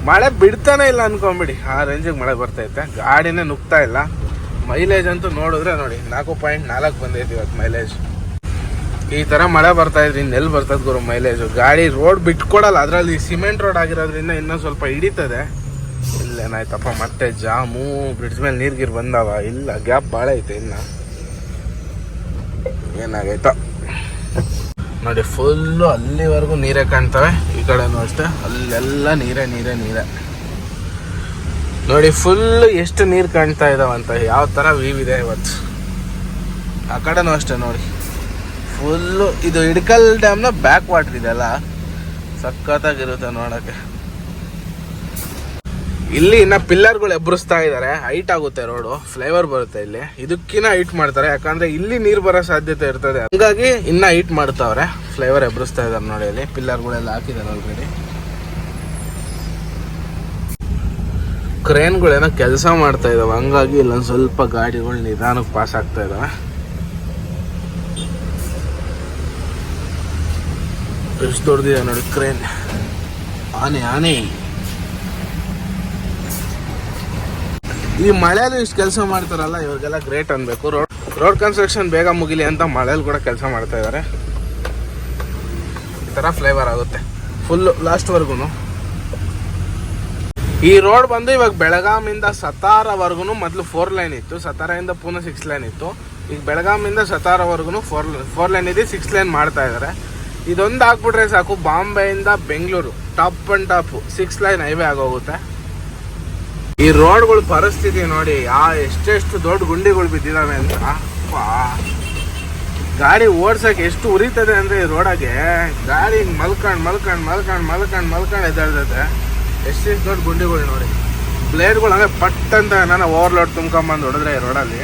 ಮಳೆ ಬಿಡ್ತಾನೆ ಇಲ್ಲ ಅನ್ಕೊಂಬಿಡಿ. ಆ ರೇಂಜಿಗೆ ಮಳೆ ಬರ್ತೈತೆ. ಗಾಡಿನೇ ನುಗ್ತಾ ಇಲ್ಲ. ಮೈಲೇಜ್ ಅಂತೂ ನೋಡಿದ್ರೆ ನೋಡಿ, ನಾಲ್ಕು ಪಾಯಿಂಟ್ ನಾಲ್ಕು ಬಂದೈತಿ ಇವತ್ತು ಮೈಲೇಜ್ ಈ ತರ ಮಳೆ ಬರ್ತಾ ಇದ್ರೆ ಇನ್ನೆಲ್ಲಿ ಬರ್ತದ ಗುರು ಮೈಲೇಜ್ ಗಾಡಿ ರೋಡ್ ಬಿಟ್ಕೊಡಲ್ಲ, ಅದರಲ್ಲಿ ಸಿಮೆಂಟ್ ರೋಡ್ ಆಗಿರೋದ್ರಿಂದ ಇನ್ನೂ ಸ್ವಲ್ಪ ಹಿಡಿತದೆ. ಇಲ್ಲೇನಾಯ್ತಪ್ಪ, ಮತ್ತೆ ಜಾಮು ಬ್ರಿಡ್ಜ್ ಮೇಲೆ ನೀರ್ ಗಿರ್ ಬಂದಾವ? ಇಲ್ಲ ಗ್ಯಾಪ್ ಭಾಳ ಐತೆ ಇನ್ನ. ಏನಾಗೈತ. ನೋಡಿ ಫುಲ್ಲು ಅಲ್ಲಿವರೆಗೂ ನೀರೇ ಕಾಣ್ತವೆ, ಈ ಕಡೆನೂ ಅಷ್ಟೇ. ಅಲ್ಲೆಲ್ಲ ನೀರೇ ನೀರೇ ನೀರೇ. ನೋಡಿ ಫುಲ್ ಎಷ್ಟು ನೀರು ಕಾಣ್ತಾ ಇದಾವಂತ, ಯಾವ ಥರ ವೀವ್ ಇದೆ ಇವತ್ತು. ಆ ಕಡೆನೂ ಅಷ್ಟೇ ನೋಡಿ. ಫುಲ್ಲು, ಇದು ಇಡ್ಕಲ್ ಡ್ಯಾಮ್ನ ಬ್ಯಾಕ್ ವಾಟರ್ ಇದೆಲ್ಲ ಸಖತ್ತಾಗಿರುತ್ತೆ ನೋಡೋಕ್ಕೆ ಇಲ್ಲಿ ಇನ್ನ ಪಿಲ್ಲರ್ಗಳು ಎಬ್ಬರಿಸ್ತಾ ಇದ್ದಾರೆ ಹೈಟ್ ಆಗುತ್ತೆ ರೋಡು ಫ್ಲೇವರ್ ಬರುತ್ತೆ ಇಲ್ಲಿ. ಇದಕ್ಕಿನ್ನ ಹೈಟ್ ಮಾಡ್ತಾರೆ. ಯಾಕಂದ್ರೆ ಇಲ್ಲಿ ನೀರು ಬರೋ ಸಾಧ್ಯತೆ ಇರ್ತದೆ. ಹಂಗಾಗಿ ಇನ್ನ ಹೈಟ್ ಮಾಡ್ತಾವ್ರೆ. ಫ್ಲೇವರ್ ಎಬ್ಬರಿಸ್ತಾ ಇದ್ದಾರೆ ನೋಡಿ ಇಲ್ಲಿ. ಪಿಲ್ಲರ್ಗಳೆಲ್ಲ ಹಾಕಿದ್ದಾರೆ ಆಲ್ರೆಡಿ ಕ್ರೇನ್ಗಳೇನೋ ಕೆಲಸ ಮಾಡ್ತಾ ಇದಾವೆ. ಹಂಗಾಗಿ ಇಲ್ಲೊಂದು ಸ್ವಲ್ಪ ಗಾಡಿಗಳು ನಿಧಾನಕ್ಕೆ ಪಾಸ್ ಆಗ್ತಾ ಇದಾವೆ. ಎಷ್ಟು ದೊಡ್ಡದಿದೆ ನೋಡಿ ಕ್ರೇನ್ ಆನೆ ಆನೆ. ಈ ಮಳೆಯಲ್ಲಿ ಇಷ್ಟು ಕೆಲಸ ಮಾಡ್ತಾರಲ್ಲ, ಇವ್ರಿಗೆಲ್ಲ ಗ್ರೇಟ್ ಅನ್ಬೇಕು. ರೋಡ್ ರೋಡ್ ಕನ್ಸ್ಟ್ರಕ್ಷನ್ ಬೇಗ ಮುಗಿಲಿ ಅಂತ ಮಳೆಯಲ್ಲಿ ಕೂಡ ಕೆಲಸ ಮಾಡ್ತಾ ಇದ್ದಾರೆ ಈ ಥರ ಫ್ಲೇವರ್ ಆಗುತ್ತೆ. ಫುಲ್ಲು ಲಾಸ್ಟ್ವರೆಗೂ ಈ ರೋಡ್ ಬಂದು ಇವಾಗ ಬೆಳಗಾಮಿಂದ ಸತಾರವರೆಗೂ ಮೊದಲು ಫೋರ್ ಲೈನ್ ಇತ್ತು. ಸತಾರದಿಂದ ಪೂನ ಸಿಕ್ಸ್ ಲೈನ್ ಇತ್ತು. ಈಗ ಬೆಳಗಾಮಿಂದ ಸತಾರವರೆಗೂ ಫೋರ್ ಫೋರ್ ಲೈನ್ ಇದೆ ಸಿಕ್ಸ್ ಲೈನ್ ಮಾಡ್ತಾ ಇದ್ದಾರೆ ಇದೊಂದು ಹಾಕ್ಬಿಟ್ರೆ ಸಾಕು, ಬಾಂಬೆಯಿಂದ Bengaluru, top and top six lane highway ಆಗೋಗುತ್ತೆ. ಈ ರೋಡ್ಗಳ ಪರಿಸ್ಥಿತಿ ನೋಡಿ, ಆ ಎಷ್ಟೆಷ್ಟು ದೊಡ್ಡ ಗುಂಡಿಗಳು ಬಿದ್ದಿದಾವೆ ಅಂತ. ಗಾಡಿ ಓಡ್ಸಕ್ಕೆ ಎಷ್ಟು ಉರಿತದೆ ಅಂದ್ರೆ ಈ ರೋಡಾಗೆ, ಗಾಡಿ ಮಲ್ಕಂಡು ಮಲ್ಕಂಡು ಮಲ್ಕಂಡು ಮಲ್ಕಂಡು, ಮಲ್ಕೊಂಡ್ ಎದ್ದಾಡ್ತದೆ ಎಷ್ಟೆಷ್ಟು ದೊಡ್ಡ ಗುಂಡಿಗಳು ನೋಡಿ. ಬ್ಲೇಡ್ಗಳು ಅಂದರೆ ಪಟ್ ಅಂತ ನಾನು ಓವರ್ಲೋಡ್ ತುಂಬ್ಕೊಂಬಂದು ಹೊಡೆದ್ರೆ ಈ ರೋಡಲ್ಲಿ.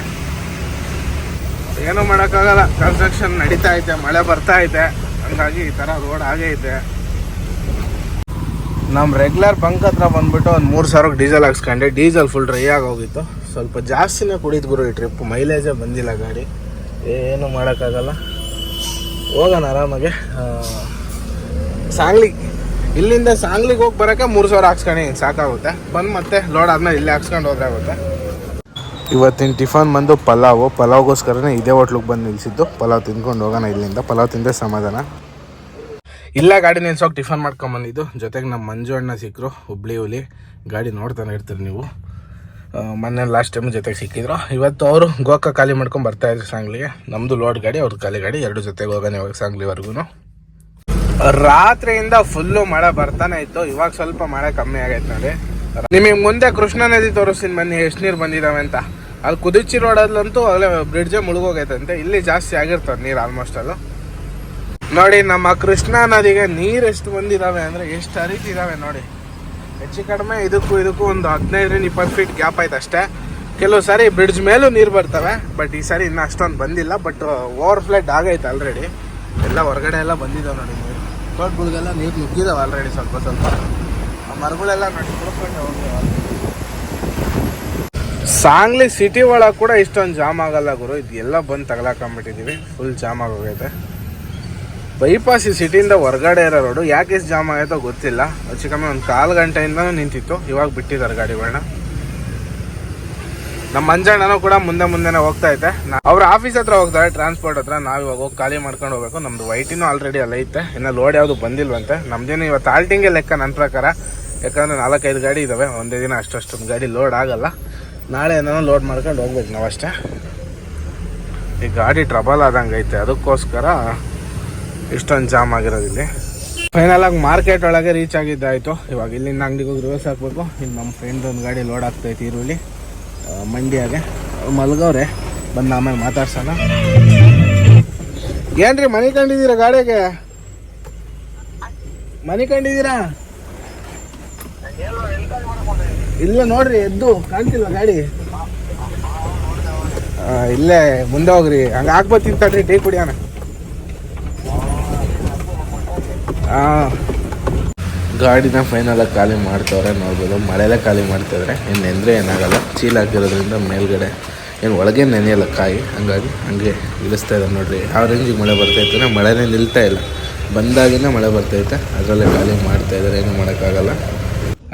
ಏನೂ ಮಾಡೋಕ್ಕಾಗಲ್ಲ, ಕನ್ಸ್ಟ್ರಕ್ಷನ್ ನಡೀತಾ ಐತೆ, ಮಳೆ ಬರ್ತಾ ಐತೆ. ಹಂಗಾಗಿ ಈ ಥರ ರೋಡ್ ಆಗೇ ಇದೆ. ನಮ್ಮ ರೆಗ್ಯುಲರ್ ಬಂಕ್ ಹತ್ರ ಬಂದ್ಬಿಟ್ಟು ಒಂದು ಮೂರು ಸಾವಿರಕ್ಕೆ ಡೀಸೆಲ್ ಹಾಕ್ಸ್ಕೊಂಡೆ. ಡೀಸೆಲ್ ಫುಲ್ ಡ್ರೈ ಆಗೋಗಿತ್ತು ಸ್ವಲ್ಪ ಜಾಸ್ತಿನೇ ಕುಡಿದ್ ಗುರು ಈ ಟ್ರಿಪ್ ಮೈಲೇಜೇ ಬಂದಿಲ್ಲ ಗಾಡಿ. ಏನು ಮಾಡೋಕ್ಕಾಗಲ್ಲ. ಹೋಗೋಣ ಆರಾಮಾಗೆ. ಸಾಂಗ್ಲಿ, ಇಲ್ಲಿಂದ ಸಾಂಗ್ಲಿಗೆ ಹೋಗಿ ಬರೋಕ್ಕೆ ಮೂರು ಸಾವಿರ ಹಾಕ್ಸ್ಕೊಂಡು. ಸಾಕಾಗುತ್ತೆ. ಬಂದು ಮತ್ತೆ ಲೋಡ್ ಆದಮೇಲೆ ಇಲ್ಲೇ ಹಾಕ್ಸ್ಕೊಂಡು ಹೋದ್ರೆ ಆಗುತ್ತೆ. ಇವತ್ತಿನ ಟಿಫನ್ ಬಂದು ಪಲಾವು. ಪಲಾವ್ಗೋಸ್ಕರನೇ ಇದೇ ಹೋಟ್ಲಿಗೆ ಬಂದು ನಿಲ್ಸಿದ್ದು. ಪಲಾವ್ ತಿನ್ಕೊಂಡು ಹೋಗೋಣ ಇಲ್ಲಿಂದ. ಪಲಾವ್ ತಿಂದೆ ಸಮಾಧಾನ. ಇಲ್ಲ ಗಾಡಿ ನಿಲ್ಸೋಕೆ ಟಿಫನ್ ಮಾಡ್ಕೊಂಬಂದಿದ್ದು ಜೊತೆಗೆ ನಮ್ಮ ಮಂಜು ಅಣ್ಣ ಸಿಕ್ಕರು ಹುಬ್ಳಿ ಹುಲಿ. ಗಾಡಿ ನೋಡ್ತಾನೆ ಇರ್ತೀರಿ ನೀವು. ಮೊನ್ನೆ ಲಾಸ್ಟ್ ಟೈಮ್ ಜೊತೆಗೆ ಸಿಕ್ಕಿದ್ರು. ಇವತ್ತು ಅವರು ಗೋಕ ಖಾಲಿ ಮಾಡ್ಕೊಂಡು ಬರ್ತಾ ಇದ್ರು ಸಾಂಗ್ಲಿಗೆ. ನಮ್ಮದು ಲೋಡ್ ಗಾಡಿ ಅವ್ರದ್ದು ಖಾಲಿ ಗಾಡಿ. ಎರಡು ಜೊತೆಗೆ ಹೋಗೋಣ ಇವಾಗ ಸಾಂಗ್ಲಿವರೆಗೂ ರಾತ್ರಿಯಿಂದ ಫುಲ್ಲು ಮಳೆ ಬರ್ತಾನೆ ಇತ್ತು. ಇವಾಗ ಸ್ವಲ್ಪ ಮಳೆ ಕಮ್ಮಿ ಆಗೈತೆ ನೋಡಿ. ನಿಮಗೆ ಮುಂದೆ ಕೃಷ್ಣ ನದಿ ತೋರಿಸ್ತೀನಿ ಬನ್ನಿ, ಎಷ್ಟು ನೀರು ಬಂದಿದಾವೆ ಅಂತ. ಅಲ್ಲಿ ಕುದಿಚಿ ರೋಡಲ್ಲಂತೂ ಅಲ್ಲೇ ಬ್ರಿಡ್ಜೇ ಮುಳುಗೋಗೈತಂತೆ. ಇಲ್ಲಿ ಜಾಸ್ತಿ ಆಗಿರ್ತದೆ ನೀರು ಆಲ್ಮೋಸ್ಟ್ ಅಲ್ಲೂ. ನೋಡಿ, ನಮ್ಮ ಕೃಷ್ಣ ನದಿಗೆ ನೀರು ಎಷ್ಟು ಬಂದಿದಾವೆ ಅಂದರೆ ಎಷ್ಟು ಹರಿತಿದ್ದಾವೆ ನೋಡಿ. ಹೆಚ್ಚು ಕಡಿಮೆ ಇದಕ್ಕೂ ಇದಕ್ಕೂ ಒಂದು ಹದಿನೈದರಿಂದ ಇಪ್ಪತ್ತು ಫೀಟ್ ಗ್ಯಾಪ್ ಆಯ್ತು ಅಷ್ಟೇ. ಕೆಲವು ಸಾರಿ ಬ್ರಿಡ್ಜ್ ಮೇಲೂ ನೀರು ಬರ್ತವೆ ಬಟ್ ಈ ಸಾರಿ ಇನ್ನೂ ಅಷ್ಟೊಂದು ಬಂದಿಲ್ಲ ಬಟ್ ಓವರ್ ಫ್ಲೈಟ್ ಆಗೈತೆ ಆಲ್ರೆಡಿ ಎಲ್ಲ ಹೊರಗಡೆ ಎಲ್ಲ ಬಂದಿದ್ದಾವೆ ನೋಡಿ ನೀರು. ತೋಟಗಳಿಗೆಲ್ಲ ನೀರು ನುಗ್ಗಿದಾವೆ ಆಲ್ರೆಡಿ ಸ್ವಲ್ಪ ಸ್ವಲ್ಪ. ಮರಗಳೆಲ್ಲ ಸಾಂಗ್ಲಿ ಸಿಟಿ ಒಳಗೆ ಕೂಡ ಇಷ್ಟೊಂದು ಜಾಮ್ ಆಗಲ್ಲ ಗುರು. ಇದೆಲ್ಲ ಬಂದು ತಗಲಾಕೊಂಬಿಟ್ಟಿದ್ದೀವಿ ಫುಲ್ ಜಾಮ್ ಆಗೋಗೈತೆ. ಬೈಪಾಸ್ ಈ ಸಿಟಿಯಿಂದ ಹೊರಗಡೆ ಇರೋ ರೋಡು ಯಾಕೆ ಎಷ್ಟು ಜಾಮ್ ಆಗೈತೋ ಗೊತ್ತಿಲ್ಲ. ಹೆಚ್ಚು ಕಮ್ಮಿ ಒಂದು ಕಾಲು ಗಂಟೆಯಿಂದ ನಿಂತಿತ್ತು. ಇವಾಗ ಬಿಟ್ಟಿದ್ದಾರೆ ಗಾಡಿಗಳನ್ನ ನಮ್ಮ ಮಂಜಣ್ಣನೂ ಕೂಡ ಮುಂದೆ ಮುಂದೆನೇ ಹೋಗ್ತಾ ಐತೆ ಅವ್ರ ಆಫೀಸ್ ಹತ್ರ ಹೋಗ್ತಾರೆ ಟ್ರಾನ್ಸ್ಪೋರ್ಟ್ ಹತ್ರ. ನಾವು ಇವಾಗ ಹೋಗಿ ಖಾಲಿ ಮಾಡ್ಕೊಂಡು ಹೋಗ್ಬೇಕು. ನಮ್ದು ವೈಟಿನೂ ಆಲ್ರೆಡಿ ಅಲ್ಲ ಐತೆ. ಇನ್ನು ಲೋಡ್ ಯಾವುದು ಬಂದಿಲ್ವಂತೆ. ನಮ್ದೇನು ಇವತ್ತು ಆಲ್ಟಿಂಗೆ ಲೆಕ್ಕ ನನ್ನ ಪ್ರಕಾರ. ಯಾಕಂದ್ರೆ ನಾಲ್ಕೈದು ಗಾಡಿ ಇದಾವೆ. ಒಂದೇ ದಿನ ಅಷ್ಟೊಷ್ಟೊಂದು ಗಾಡಿ ಲೋಡ್ ಆಗಲ್ಲ. ನಾಳೆ ಏನೋ ಲೋಡ್ ಮಾಡ್ಕೊಂಡು ಹೋಗ್ಬೇಕು ಅಷ್ಟೇ. ಈ ಗಾಡಿ ಟ್ರಬಲ್ ಆದಂಗೆ ಐತೆ. ಅದಕ್ಕೋಸ್ಕರ ಇಷ್ಟೊಂದು ಜಾಮ್ ಆಗಿರೋದು ಇಲ್ಲಿ. ಫೈನಲ್ ಆಗಿ ಮಾರ್ಕೆಟ್ ಒಳಗೆ ರೀಚ್ ಆಗಿದ್ದಾಯ್ತು ಇವಾಗ ಇಲ್ಲಿಂದ ಅಂಗಡಿಗೆ ಹೋಗಿ ರಿವರ್ಸ್ ಹಾಕ್ಬೇಕು. ಇಲ್ಲಿ ನಮ್ಮ ಫ್ರೆಂಡ್ ಒಂದು ಗಾಡಿ ಲೋಡ್ ಆಗ್ತೈತೆ ಈರುಳ್ಳಿ. ಮಂಡ್ಯಾಗೆ. ಮಲ್ಗೋರೆ ಬಂದು ಆಮೇಲೆ ಮಾತಾಡ್ಸೋಣ. ಏನ್ರಿ, ಮನೆ ಕಂಡಿದ್ದೀರಾ ಗಾಡಿಗೆ? ಮನೆ ಕಂಡಿದ್ದೀರಾ? ಇಲ್ಲ ನೋಡ್ರಿ ಎದ್ದು ಕಾಣ್ತಿಲ್ಲ ಗಾಡಿ? ಇಲ್ಲೇ ಮುಂದೆ ಹೋಗ್ರಿ. ಹಂಗೆ ಹಾಕ್ಬೋದು ತಡ್ರಿ ಟೀ ಕುಡಿಯೋಣ. ಆ, ಗಾಡಿನ ಫೈನಲ್ ಆಗಿ ಖಾಲಿ ಮಾಡ್ತವ್ರೆ ನೋಡ್ಬೋದು. ಮಳೆಲೆ ಖಾಲಿ ಮಾಡ್ತಿದ್ರೆ. ಏನು ನೆಂದರೆ ಏನಾಗಲ್ಲ. ಚೀಲ ಹಾಕಿರೋದ್ರಿಂದ ಮೇಲ್ಗಡೆ ಏನು ಒಳಗೆ ನೆನೆಯಲ್ಲ ಕಾಯಿ. ಹಂಗಾಗಿ ಹಂಗೆ ಇಳಿಸ್ತಾ ಇದ್ದಾರೆ ನೋಡ್ರಿ. ಯಾವ ರೇಂಜಿಗೆ ಮಳೆ ಬರ್ತೈತೆ ಮಳೆನೇ ನಿಲ್ತಾ ಇಲ್ಲ. ಬಂದಾಗಿನ ಮಳೆ ಬರ್ತೈತೆ ಅದರಲ್ಲೇ ಖಾಲಿ ಮಾಡ್ತಾ ಇದ್ದಾರೆ ಏನು ಮಾಡೋಕ್ಕಾಗಲ್ಲ.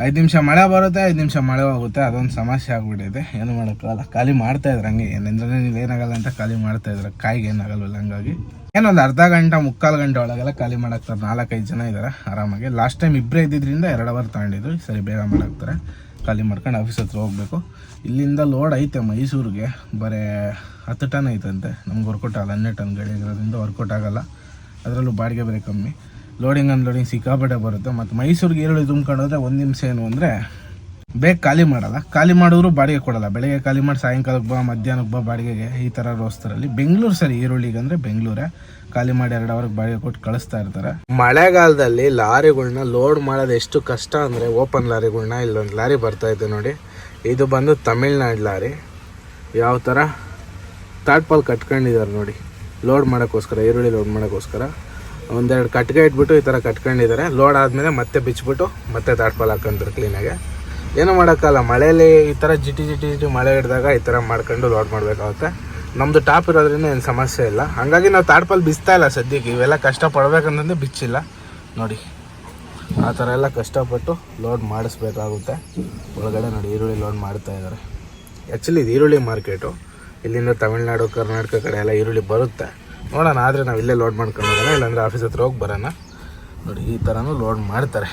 ಐದು ನಿಮಿಷ ಮಳೆ ಬರುತ್ತೆ, ಐದು ನಿಮಿಷ ಮಳೆ ಹೋಗುತ್ತೆ, ಅದೊಂದು ಸಮಸ್ಯೆ ಆಗ್ಬಿಟ್ಟಿದೆ. ಏನು ಮಾಡೋಕ್ಕಾಗಲ್ಲ. ಖಾಲಿ ಮಾಡ್ತಾ ಇದ್ರೆ ಹಂಗೆ. ಏನಂದ್ರೆ ನೀವು ಏನಾಗಲ್ಲ ಅಂತ ಖಾಲಿ ಮಾಡ್ತಾ ಇದ್ರೆ. ಕಾಯಿಗೆ ಏನಾಗಲ್ವಲ್ಲ ಹಂಗಾಗಿ. ಏನೊಂದು ಅರ್ಧ ಗಂಟೆ, ಮುಕ್ಕಾಲು ಗಂಟೆ ಒಳಗೆಲ್ಲ ಖಾಲಿ ಮಾಡಾಕ್ತಾರೆ. ನಾಲ್ಕೈದು ಜನ ಇದ್ದಾರೆ ಆರಾಮಾಗಿ. ಲಾಸ್ಟ್ ಟೈಮ್ ಇಬ್ಬರೇ ಇದ್ದಿದ್ರಿಂದ ಎರಡು ಅವರ್ ತಗೊಂಡಿದ್ರು ಸರಿ ಬೇಗ ಮಾಡಾಕ್ತಾರೆ. ಖಾಲಿ ಮಾಡ್ಕೊಂಡು ಆಫೀಸ್ ಹತ್ರ ಹೋಗ್ಬೇಕು. ಇಲ್ಲಿಂದ ಲೋಡ್ ಐತೆ ಮೈಸೂರಿಗೆ. ಬರೀ ಹತ್ತು ಟನ್ ಐತಂತೆ. ನಮ್ಗೆ ವರ್ಕೌಟ್ ಆಗಲ್ಲ. ಹನ್ನೆರಡು ಟನ್ ಗಾಡಿ ಇರೋದ್ರಿಂದ ವರ್ಕೌಟ್ ಆಗಲ್ಲ. ಅದರಲ್ಲೂ ಬಾಡಿಗೆ ಬೇರೆ ಕಮ್ಮಿ. ಲೋಡಿಂಗ್ ಅನ್ಲೋಡಿಂಗ್ ಸಿಕ್ಕಾಪಟ್ಟೆ ಬರುತ್ತೆ. ಮತ್ತು ಮೈಸೂರಿಗೆ ಈರುಳ್ಳಿ ತುಂಬ್ಕೊಂಡು ಹೋದ್ರೆ ಒಂದು ನಿಮಿಷ ಏನು ಅಂದರೆ ಬೇಗ ಖಾಲಿ ಮಾಡಲ್ಲ. ಖಾಲಿ ಮಾಡಿದ್ರು ಬಾಡಿಗೆ ಕೊಡಲ್ಲ. ಬೆಳಗ್ಗೆ ಖಾಲಿ ಮಾಡಿ ಸಾಯಂಕಾಲಕ್ಕೆ ಬಾ, ಮಧ್ಯಾಹ್ನಕ್ಕೆ ಬಾ ಬಾಡಿಗೆಗೆ ಈ ಥರ ರೋಸ್ತರಲ್ಲಿ ಬೆಂಗಳೂರು ಸರಿ ಈರುಳ್ಳಿಗೆ ಅಂದರೆ ಬೆಂಗಳೂರೇ. ಖಾಲಿ ಮಾಡಿ ಎರಡು ಅವರ್ಗೆ ಬಾಡಿಗೆ ಕೊಟ್ಟು ಕಳಿಸ್ತಾ ಇರ್ತಾರೆ. ಮಳೆಗಾಲದಲ್ಲಿ ಲಾರಿಗಳನ್ನ ಲೋಡ್ ಮಾಡೋದು ಎಷ್ಟು ಕಷ್ಟ ಅಂದರೆ ಓಪನ್ ಲಾರಿಗಳನ್ನ ಇಲ್ಲೊಂದು ಲಾರಿ ಬರ್ತಾ ಇದೆ ನೋಡಿ. ಇದು ಬಂದು ತಮಿಳ್ನಾಡು ಲಾರಿ. ಯಾವ ಥರ ತಾಟ್ಪಾಲ್ ಕಟ್ಕೊಂಡಿದ್ದಾರೆ ನೋಡಿ. ಲೋಡ್ ಮಾಡೋಕ್ಕೋಸ್ಕರ, ಈರುಳ್ಳಿ ಲೋಡ್ ಮಾಡೋಕ್ಕೋಸ್ಕರ. ಒಂದೆರಡು ಕಟ್ಗೆ ಇಟ್ಬಿಟ್ಟು ಈ ಥರ ಕಟ್ಕೊಂಡಿದ್ದಾರೆ. ಲೋಡ್ ಆದಮೇಲೆ ಮತ್ತೆ ಬಿಚ್ಚಿಬಿಟ್ಟು ಮತ್ತೆ ತಾಟ್ಪಾಲ್ ಹಾಕೊಂತಾರೆ ಕ್ಲೀನಾಗೆ ಏನೂ ಮಾಡೋಕ್ಕಲ್ಲ ಮಳೆಯಲ್ಲಿ ಈ ಥರ ಜಿಟಿ ಜಿಟಿ ಜಿಟಿ ಮಳೆ ಹಿಡಿದಾಗ ಈ ಥರ ಮಾಡ್ಕೊಂಡು ಲೋಡ್ ಮಾಡಬೇಕಾಗುತ್ತೆ. ನಮ್ಮದು ಟಾಪ್ ಇರೋದ್ರಿಂದ ಏನು ಸಮಸ್ಯೆ ಇಲ್ಲ. ಹಾಗಾಗಿ ನಾವು ತಾಟ್ಪಾಲ್ ಬಿಸ್ತಾ ಇಲ್ಲ ಸದ್ಯಕ್ಕೆ. ಇವೆಲ್ಲ ಕಷ್ಟ ಪಡ್ಬೇಕಂತಂದ್ರೆ ಬಿಚ್ಚಿಲ್ಲ. ನೋಡಿ, ಆ ಥರ ಎಲ್ಲ ಕಷ್ಟಪಟ್ಟು ಲೋಡ್ ಮಾಡಿಸ್ಬೇಕಾಗುತ್ತೆ. ಒಳಗಡೆ ನೋಡಿ, ಈರುಳ್ಳಿ ಲೋಡ್ ಮಾಡ್ತಾ ಇದ್ದಾರೆ. ಆ್ಯಕ್ಚುಲಿ ಇದು ಈರುಳ್ಳಿ ಮಾರ್ಕೆಟು ಇಲ್ಲಿಂದ ತಮಿಳ್ನಾಡು, ಕರ್ನಾಟಕ ಕಡೆ ಎಲ್ಲ ಈರುಳ್ಳಿ ಬರುತ್ತೆ. ನೋಡೋಣ ಆದರೆ ನಾವು ಇಲ್ಲೇ ಲೋಡ್ ಮಾಡ್ಕೊಂಡು ಹೋಗೋಣ ಇಲ್ಲಾಂದರೆ ಆಫೀಸ್ ಹತ್ರ ಹೋಗಿ ಬರೋಣ. ನೋಡಿ ಈ ಥರನೂ ಲೋಡ್ ಮಾಡ್ತಾರೆ.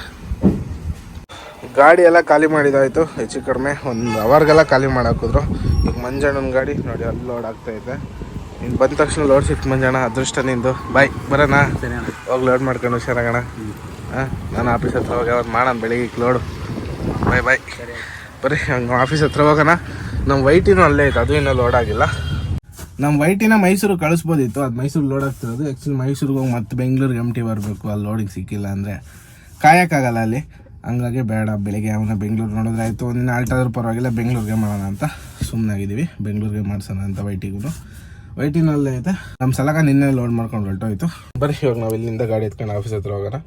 ಗಾಡಿ ಎಲ್ಲ ಖಾಲಿ ಮಾಡಿದಾಯಿತು ಹೆಚ್ಚು ಕಡಿಮೆ ಒಂದು ಅವರ್ಗೆಲ್ಲ ಖಾಲಿ ಮಾಡಾಕಿದ್ರು. ಈಗ ಮಂಜಣ್ಣನ ಗಾಡಿ ನೋಡಿ ಅಲ್ಲಿ ಲೋಡ್ ಆಗ್ತಾ ಇದೆ. ಇನ್ನು ಬಂದ ತಕ್ಷಣ ಲೋಡ್ ಸಿಕ್ತು ಮಂಜಣ್ಣ ಅದೃಷ್ಟ ನಿಂದು. ಬಾಯ್ ಬರೋಣ. ಹೋಗಿ ಲೋಡ್ ಮಾಡ್ಕೊಂಡು ಹುಷಾರಾಗೋಣ ಹಾಂ ನಾನು ಆಫೀಸ್ ಹತ್ರ ಹೋಗಿ ಅವ್ರು ಮಾಡೋಣ ಬೆಳಿಗ್ಗೆ ಲೋಡು ಬಾಯ್ ಬಾಯ್ ಬರೀ ಹಂಗೆ ಆಫೀಸ್ ಹತ್ರ ಹೋಗೋಣ. ನಮ್ಮ ವೈಟಿನೂ ಅಲ್ಲೇ ಐತೆ ಅದು ಇನ್ನೂ ಲೋಡ್ ಆಗಿಲ್ಲ. ನಮ್ಮ ವೈಟಿನ ಮೈಸೂರು ಕಳಿಸ್ಬೋದಿತ್ತು. ಅದು ಮೈಸೂರು ಲೋಡ್ ಆಗ್ತಿರೋದು. ಆ್ಯಕ್ಚುಲಿ ಮೈಸೂರಿಗೆ ಹೋಗಿ ಮತ್ತೆ ಬೆಂಗಳೂರಿಗೆ ಎಂ ಟಿ ಬರಬೇಕು. ಅಲ್ಲಿ ಲೋಡಿಂಗ್ ಸಿಕ್ಕಿಲ್ಲ ಅಂದರೆ ಕಾಯೋಕ್ಕಾಗಲ್ಲ ಅಲ್ಲಿ. ಹಂಗಾಗಿ ಬೇಡ, ಬೆಳಿಗ್ಗೆ ಅವನ ಬೆಂಗಳೂರು ನೋಡಿದ್ರೆ ಆಯಿತು. ಒಂದಿನ ಆಲ್ಟಾದ್ರೂ ಪರವಾಗಿಲ್ಲ, ಬೆಂಗಳೂರಿಗೆ ಮಾಡೋಣ ಅಂತ ಸುಮ್ಮನಾಗಿದ್ದೀವಿ ಬೆಂಗಳೂರಿಗೆ ಮಾಡಿಸೋಣ ಅಂತ ವೈಟಿಗೂ ವೈಟಿನಲ್ಲೇ ಐತೆ ನಮ್ಮ ಸಲಗ ನಿನ್ನೆ ಲೋಡ್ ಮಾಡ್ಕೊಂಡು ಹೊರಟೋಯ್ತು. ಬರ್ರಿ, ಇವಾಗ ನಾವು ಇಲ್ಲಿಂದ ಗಾಡಿ ಎತ್ಕೊಂಡು ಆಫೀಸ್ ಹತ್ರ ಹೋಗೋಣ.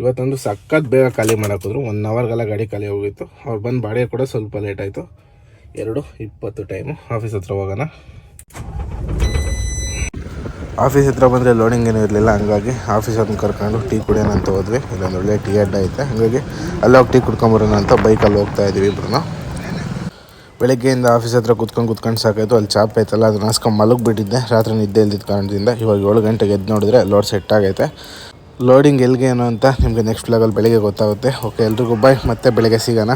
ಇವತ್ತೊಂದು ಸಖತ್ ಬೇಗ ಖಾಲಿ ಮಾಡೋಕ್ಕೋದ್ರು ಒನ್ ಅವರ್ಗೆಲ್ಲ ಗಾಡಿ ಖಾಲಿ ಹೋಗಿತ್ತು. ಅವ್ರು ಬಂದು ಬಾಡಿಗೆ ಕೂಡ ಸ್ವಲ್ಪ ಲೇಟ್ ಆಯಿತು. ಎರಡು ಇಪ್ಪತ್ತು ಟೈಮು ಆಫೀಸ್ ಹತ್ರ ಹೋಗೋಣ. ಆಫೀಸ್ ಹತ್ರ ಬಂದರೆ ಲೋಡಿಂಗ್ ಏನೂ ಇರಲಿಲ್ಲ, ಹಂಗಾಗಿ ಆಫೀಸ್ ಅದನ್ನು ಕರ್ಕೊಂಡು ಟೀ ಕುಡಿಯೋಣ ಅಂತ ಹೋದ್ವಿ. ಇಲ್ಲೊಂದು ಒಳ್ಳೆ ಟೀ ಅಡ್ಡ ಐತೆ. ಹಾಗಾಗಿ ಅಲ್ಲಿ ಹೋಗಿ ಟೀ ಕುಡ್ಕೊಂಬರೋಣ ಅಂತ ಬೈಕಲ್ಲಿ ಹೋಗ್ತಾ ಇದ್ದೀವಿ ಇಬ್ರು ಬೆಳಗ್ಗೆಯಿಂದ ಆಫೀಸ್ ಹತ್ರ ಕುತ್ಕೊಂಡು ಕುತ್ಕೊಂಡು ಸಾಕಾಯಿತು. ಅಲ್ಲಿ ಚಾಪ್ ಐತಲ್ಲ, ಅದನ್ನ ಹಾಸ್ಕೊಂಡು ಮಲಗಿಬಿಟ್ಟಿದ್ದೆ. ರಾತ್ರಿ ನಿದ್ದೆ ಇಲ್ದಿದ್ದ ಕಾರಣದಿಂದ ಇವಾಗ ಏಳು ಗಂಟೆಗೆ ಎದ್ದು ನೋಡಿದ್ರೆ ಲೋಡ್ ಸೆಟ್ ಆಗೈತೆ. ಲೋಡಿಂಗ್ ಎಲ್ಲಿಗೆ ಏನು ಅಂತ ನಿಮಗೆ ನೆಕ್ಸ್ಟ್ ವ್ಲಾಗಲ್ಲಿ ಬೆಳಗ್ಗೆ ಗೊತ್ತಾಗುತ್ತೆ. ಓಕೆ ಎಲ್ರಿಗೂ ಬಾಯ್ ಮತ್ತೆ ಬೆಳಗ್ಗೆ ಸಿಗೋಣ.